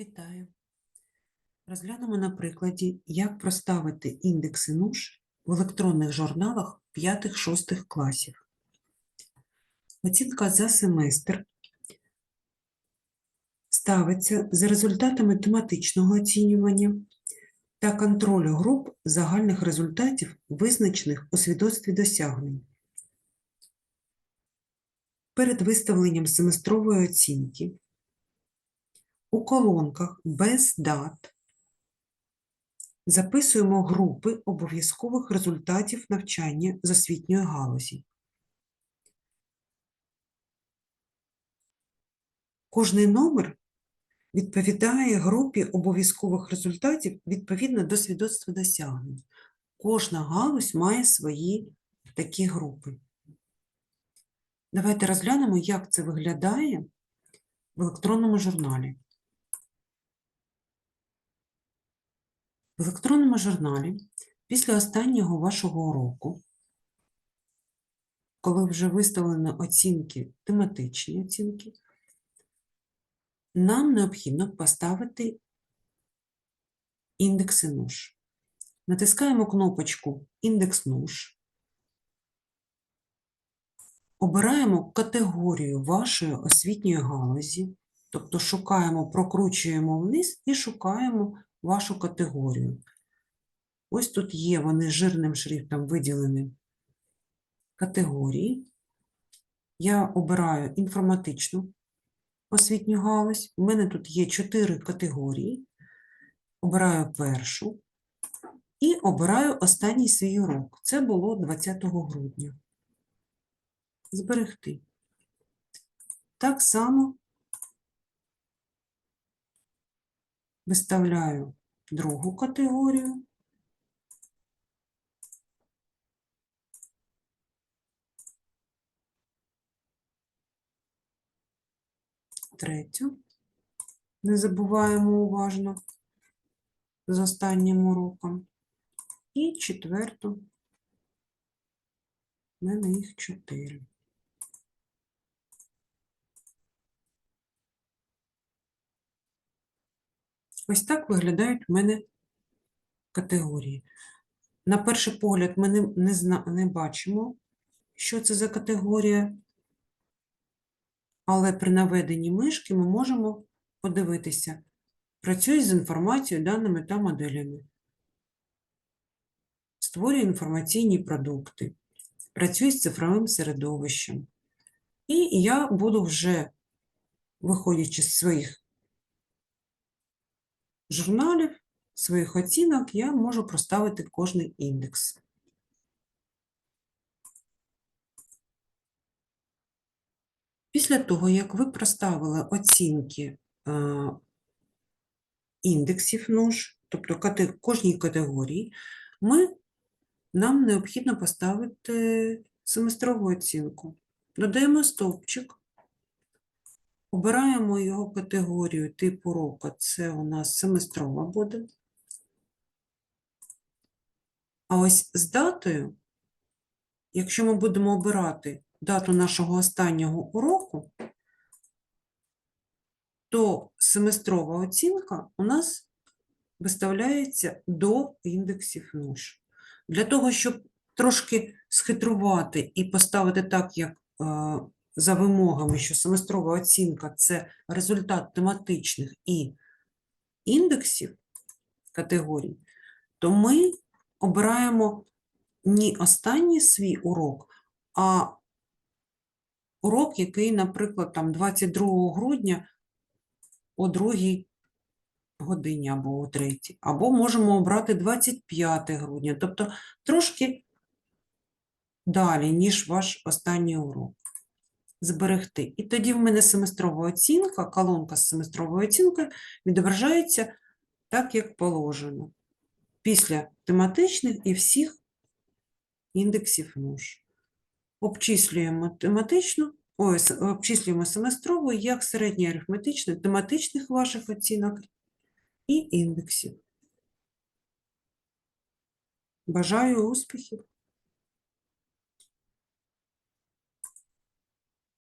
Вітаю! Розглянемо на прикладі, як проставити індекси НУШ в електронних журналах 5-6 класів. Оцінка за семестр ставиться за результатами тематичного оцінювання та контролю груп загальних результатів, визначених у свідоцтві досягнень. Перед виставленням семестрової оцінки у колонках без дат записуємо групи обов'язкових результатів навчання з освітньої галузі. Кожний номер відповідає групі обов'язкових результатів відповідно до свідоцтва досягнень. Кожна галузь має свої такі групи. Давайте розглянемо, як це виглядає в електронному журналі. В електронному журналі після останнього вашого уроку, коли вже виставлені оцінки, тематичні оцінки, нам необхідно поставити індекси НУШ. Натискаємо кнопочку Індекс НУШ, обираємо категорію вашої освітньої галузі, тобто шукаємо, прокручуємо вниз і шукаємо вашу категорію. Ось тут є вони жирним шрифтом виділені категорії. Я обираю інформатичну освітню галузь. У мене тут є чотири категорії. Обираю першу і обираю останній свій урок. Це було 20 грудня. Зберегти. Так само виставляю другу категорію. Третю. Не забуваємо уважно з останнім уроком. І четверту. У мене їх чотири. Ось так виглядають в мене категорії. На перший погляд ми не, не, не бачимо, що це за категорія, але при наведенні мишки ми можемо подивитися, працює з інформацією, даними та моделями, створює інформаційні продукти, працює з цифровим середовищем. І я буду вже, виходячи з своїх журналів, своїх оцінок, я можу проставити кожний індекс. Після того, як ви проставили оцінки е, індексів НУШ, тобто кожній категорії, ми, нам необхідно поставити семестрову оцінку. Додаємо стовпчик, обираємо його категорію типу року, це у нас семестрова буде. А ось з датою, якщо ми будемо обирати дату нашого останнього уроку, то семестрова оцінка у нас виставляється до індексів НУШ. Для того, щоб трошки схитрувати і поставити так, як е, за вимогами, що семестрова оцінка – це результат тематичних і індексів категорій, то ми обираємо не останній свій урок, а урок, який, наприклад, там 22 грудня о 2 годині або о 3, або можемо обрати 25 грудня, тобто трошки далі, ніж ваш останній урок. Зберегти. І тоді в мене семестрова оцінка, колонка з семестровою оцінкою відображається так, як положено, після тематичних і всіх індексів НУШ. Обчислюємо тематичну, ой, обчислюємо семестрову як середнє арифметичне тематичних ваших оцінок і індексів. Бажаю успіхів!